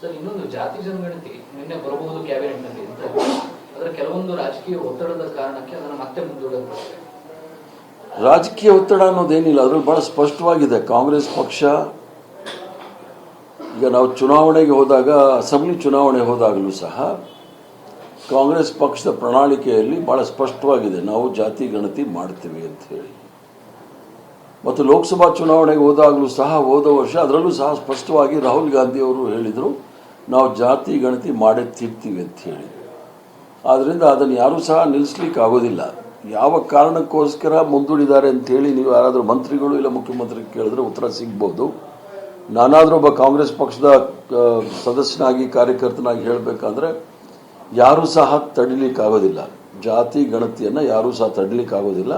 Sir, ಇನ್ನೊಂದು ಜಾತಿ ಜನಗಣತಿ ನಿನ್ನೆ ಬರಬಹುದು ಕ್ಯಾಬಿನೆಟ್ನಲ್ಲಿ ಅಂತ. ಅದರ ಕೆಲವೊಂದು ರಾಜಕೀಯ ಒತ್ತಡದ ಕಾರಣಕ್ಕೆ ಅದನ್ನು ಮತ್ತೆ ಮುಂದೂಡಲಾಗಿದೆ ರಾಜಕೀಯ ಒತ್ತಡ ಅನ್ನೋದೇನಿಲ್ಲ, ಅದ್ರಲ್ಲಿ ಬಹಳ ಸ್ಪಷ್ಟವಾಗಿದೆ. ಕಾಂಗ್ರೆಸ್ ಪಕ್ಷ, ಈಗ ನಾವು ಚುನಾವಣೆಗೆ ಹೋದಾಗ, ಅಸೆಂಬ್ಲಿ ಚುನಾವಣೆ ಹೋದಾಗಲೂ ಸಹ ಕಾಂಗ್ರೆಸ್ ಪಕ್ಷದ ಪ್ರಣಾಳಿಕೆಯಲ್ಲಿ ಬಹಳ ಸ್ಪಷ್ಟವಾಗಿದೆ, ನಾವು ಜಾತಿ ಗಣತಿ ಮಾಡ್ತೀವಿ ಅಂತ ಹೇಳಿ. ಮತ್ತು ಲೋಕಸಭಾ ಚುನಾವಣೆಗೆ ಹೋದಾಗಲೂ ಸಹ ಹೋದ ವರ್ಷ ಅದರಲ್ಲೂ ಸಹ ಸ್ಪಷ್ಟವಾಗಿ ರಾಹುಲ್ ಗಾಂಧಿ ಅವರು ಹೇಳಿದರು ನಾವು ಜಾತಿ ಗಣತಿ ಮಾಡೇ ತೀರ್ತೀವಿ ಅಂತ ಹೇಳಿ. ಆದ್ದರಿಂದ ಅದನ್ನು ಯಾರೂ ಸಹ ನಿಲ್ಲಿಸ್ಲಿಕ್ಕೆ ಆಗೋದಿಲ್ಲ ಯಾವ ಕಾರಣಕ್ಕೋಸ್ಕರ ಮುಂದೂಡಿದ್ದಾರೆ ಅಂತೇಳಿ ನೀವು ಯಾರಾದರೂ ಮಂತ್ರಿಗಳು ಇಲ್ಲ ಮುಖ್ಯಮಂತ್ರಿ ಕೇಳಿದ್ರೆ ಉತ್ತರ ಸಿಗ್ಬೋದು. ನಾನಾದರೂ ಒಬ್ಬ ಕಾಂಗ್ರೆಸ್ ಪಕ್ಷದ ಸದಸ್ಯನಾಗಿ, ಕಾರ್ಯಕರ್ತನಾಗಿ ಹೇಳಬೇಕಂದ್ರೆ ಯಾರೂ ಸಹ ತಡಿಲಿಕ್ಕಾಗೋದಿಲ್ಲ. ಜಾತಿ ಗಣತಿಯನ್ನು ಯಾರೂ ಸಹ ತಡಿಲಿಕ್ಕಾಗೋದಿಲ್ಲ.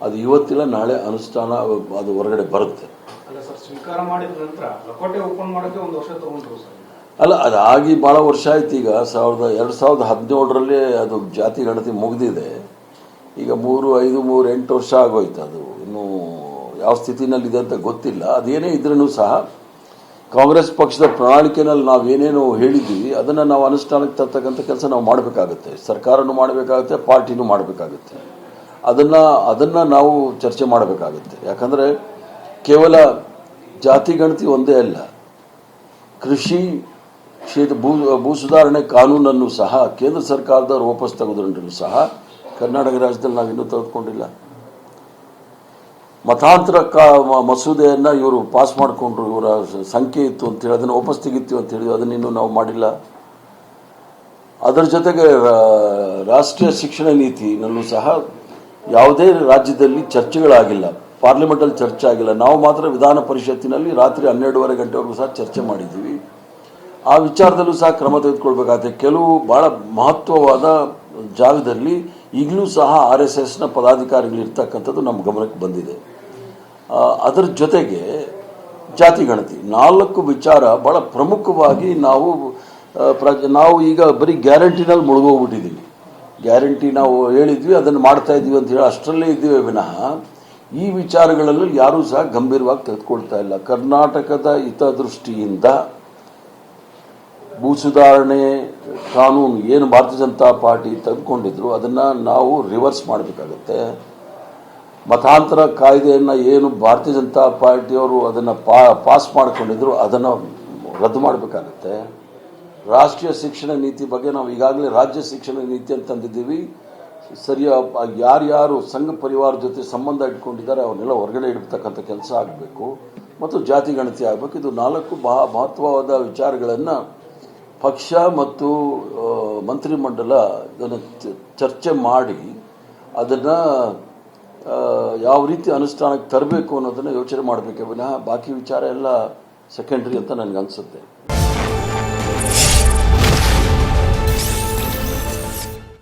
ಅದು ಇವತ್ತಿಲ್ಲ, ನಾಳೆ ಅನುಷ್ಠಾನ, ಅದು ಹೊರಗಡೆ ಬರುತ್ತೆ. ಸ್ವೀಕಾರ ಮಾಡಿದ ನಂತರ ಲಕೋಟೆ ಓಪನ್ ಮಾಡೋಕ್ಕೆ ಒಂದು ವರ್ಷ ತಗೊಂಡ್ರು ಸರ್. ಅಲ್ಲ, ಅದಾಗಿ ಭಾಳ ವರ್ಷ ಆಯ್ತು. ಈಗ ಸಾವಿರದ, ಎರಡು ಸಾವಿರದ ಹದಿನೇಳರಲ್ಲಿ ಅದು ಜಾತಿ ಗಣತಿ ಮುಗಿದಿದೆ. ಈಗ ಮೂರು, ಐದು, ಮೂರು, ಎಂಟು ವರ್ಷ ಆಗೋಯ್ತು ಅದು. ಇನ್ನೂ ಯಾವ ಸ್ಥಿತಿನಲ್ಲಿದೆ ಅಂತ ಗೊತ್ತಿಲ್ಲ. ಅದೇನೇ ಇದ್ರೂ ಸಹ ಕಾಂಗ್ರೆಸ್ ಪಕ್ಷದ ಪ್ರಣಾಳಿಕೆನಲ್ಲಿ ನಾವು ಏನೇನು ಹೇಳಿದ್ದೀವಿ, ಅದನ್ನು ನಾವು ಅನುಷ್ಠಾನಕ್ಕೆ ತರ್ತಕ್ಕಂಥ ಕೆಲಸ ನಾವು ಮಾಡಬೇಕಾಗುತ್ತೆ. ಸರ್ಕಾರನೂ ಮಾಡಬೇಕಾಗುತ್ತೆ, ಪಾರ್ಟಿನೂ ಮಾಡಬೇಕಾಗುತ್ತೆ. ಅದನ್ನು ಅದನ್ನು ನಾವು ಚರ್ಚೆ ಮಾಡಬೇಕಾಗುತ್ತೆ. ಯಾಕಂದರೆ ಕೇವಲ ಜಾತಿ ಗಣತಿ ಒಂದೇ ಅಲ್ಲ. ಕೃಷಿ ಕ್ಷೇತ್ರ ಭೂ ಭೂ ಸುಧಾರಣೆ ಕಾನೂನನ್ನು ಸಹ ಕೇಂದ್ರ ಸರ್ಕಾರದವರು ವಾಪಸ್ ತೆಗೆದುಕೊಂಡ್ರು ಸಹ ಕರ್ನಾಟಕ ರಾಜ್ಯದಲ್ಲಿ ನಾವಿನ್ನೂ ತೆಗೆದುಕೊಂಡಿಲ್ಲ. ಮತಾಂತರ ಕಾ ಮ- ಇವರು ಪಾಸ್ ಮಾಡಿಕೊಂಡ್ರು, ಇವರ ಸಂಖ್ಯೆ ಇತ್ತು ಅಂತೇಳಿ ಅದನ್ನು ವಾಪಸ್ ತೆಗಿತೀವಿ ಅಂತ ಹೇಳಿದ್ವಿ ಅದನ್ನ ಇನ್ನೂ ನಾವು ಮಾಡಿಲ್ಲ. ಅದರ ಜೊತೆಗೆ ರಾಷ್ಟ್ರೀಯ ಶಿಕ್ಷಣ ನೀತಿನಲ್ಲೂ ಸಹ ಯಾವುದೇ ರಾಜ್ಯದಲ್ಲಿ ಚರ್ಚೆಗಳಾಗಿಲ್ಲ, ಪಾರ್ಲಿಮೆಂಟಲ್ಲಿ ಚರ್ಚೆ ಆಗಿಲ್ಲ. ನಾವು ಮಾತ್ರ ವಿಧಾನ ಪರಿಷತ್ತಿನಲ್ಲಿ ರಾತ್ರಿ ಹನ್ನೆರಡೂವರೆ ಗಂಟೆವರೆಗೂ ಸಹ ಚರ್ಚೆ ಮಾಡಿದ್ದೀವಿ. ಆ ವಿಚಾರದಲ್ಲೂ ಸಹ ಕ್ರಮ ತೆಗೆದುಕೊಳ್ಬೇಕಾಗುತ್ತೆ. ಕೆಲವು ಬಹಳ ಮಹತ್ವವಾದ ಜಾಗದಲ್ಲಿ ಈಗಲೂ ಸಹ ಆರ್ ಎಸ್ ಎಸ್ನ ಪದಾಧಿಕಾರಿಗಳು ಇರ್ತಕ್ಕಂಥದ್ದು ನಮ್ಮ ಗಮನಕ್ಕೆ ಬಂದಿದೆ. ಅದರ ಜೊತೆಗೆ ಜಾತಿ ಗಣತಿ, ನಾಲ್ಕು ವಿಚಾರ ಬಹಳ ಪ್ರಮುಖವಾಗಿ ನಾವು ನಾವು ಈಗ ಬರೀ ಗ್ಯಾರಂಟಿನಲ್ಲಿ ಮುಳುಗೋಗ್ಬಿಟ್ಟಿದ್ದೀವಿ ಗ್ಯಾರಂಟಿ ನಾವು ಹೇಳಿದ್ವಿ, ಅದನ್ನು ಮಾಡ್ತಾ ಇದ್ದೀವಿ ಅಂತ ಹೇಳಿ ಅಷ್ಟರಲ್ಲೇ ಇದ್ದೀವಿ ವಿನಃ ಈ ವಿಚಾರಗಳಲ್ಲೂ ಯಾರೂ ಸಹ ಗಂಭೀರವಾಗಿ ತೆಗೆದುಕೊಳ್ತಾ ಇಲ್ಲ. ಕರ್ನಾಟಕದ ಹಿತದೃಷ್ಟಿಯಿಂದ ಭೂ ಸುಧಾರಣೆ ಕಾನೂನು ಏನು ಭಾರತೀಯ ಜನತಾ ಪಾರ್ಟಿ ತಂದುಕೊಂಡಿದ್ರು ಅದನ್ನು ನಾವು ರಿವರ್ಸ್ ಮಾಡಬೇಕಾಗತ್ತೆ. ಮತಾಂತರ ಕಾಯ್ದೆಯನ್ನು ಏನು ಭಾರತೀಯ ಜನತಾ ಪಾರ್ಟಿಯವರು ಅದನ್ನು ಪಾಸ್ ಮಾಡಿಕೊಂಡಿದ್ರು, ಅದನ್ನು ರದ್ದು ಮಾಡಬೇಕಾಗತ್ತೆ. ರಾಷ್ಟ್ರೀಯ ಶಿಕ್ಷಣ ನೀತಿ ಬಗ್ಗೆ ನಾವು ಈಗಾಗಲೇ ರಾಜ್ಯ ಶಿಕ್ಷಣ ನೀತಿ ಅಂತ ತಂದಿದ್ದೀವಿ. ಸರಿಯ ಯಾರ್ಯಾರು ಸಂಘ ಪರಿವಾರ ಜೊತೆ ಸಂಬಂಧ ಇಟ್ಕೊಂಡಿದ್ದಾರೆ, ಅವನ್ನೆಲ್ಲ ಹೊರಗಡೆ ಇಡ್ತಕ್ಕಂಥ ಕೆಲಸ ಆಗಬೇಕು. ಮತ್ತು ಜಾತಿ ಗಣತಿ ಆಗಬೇಕು. ಇದು ನಾಲ್ಕು ಮಹತ್ವವಾದ ವಿಚಾರಗಳನ್ನು ಪಕ್ಷ ಮತ್ತು ಮಂತ್ರಿಮಂಡಲ ಇದನ್ನು ಚರ್ಚೆ ಮಾಡಿ ಅದನ್ನು ಯಾವ ರೀತಿ ಅನುಷ್ಠಾನಕ್ಕೆ ತರಬೇಕು ಅನ್ನೋದನ್ನು ಯೋಚನೆ ಮಾಡಬೇಕೆ. ವಿನಃ ಬಾಕಿ ವಿಚಾರ ಎಲ್ಲ ಸೆಕೆಂಡ್ರಿ ಅಂತ ನನಗೆ ಅನಿಸುತ್ತೆ.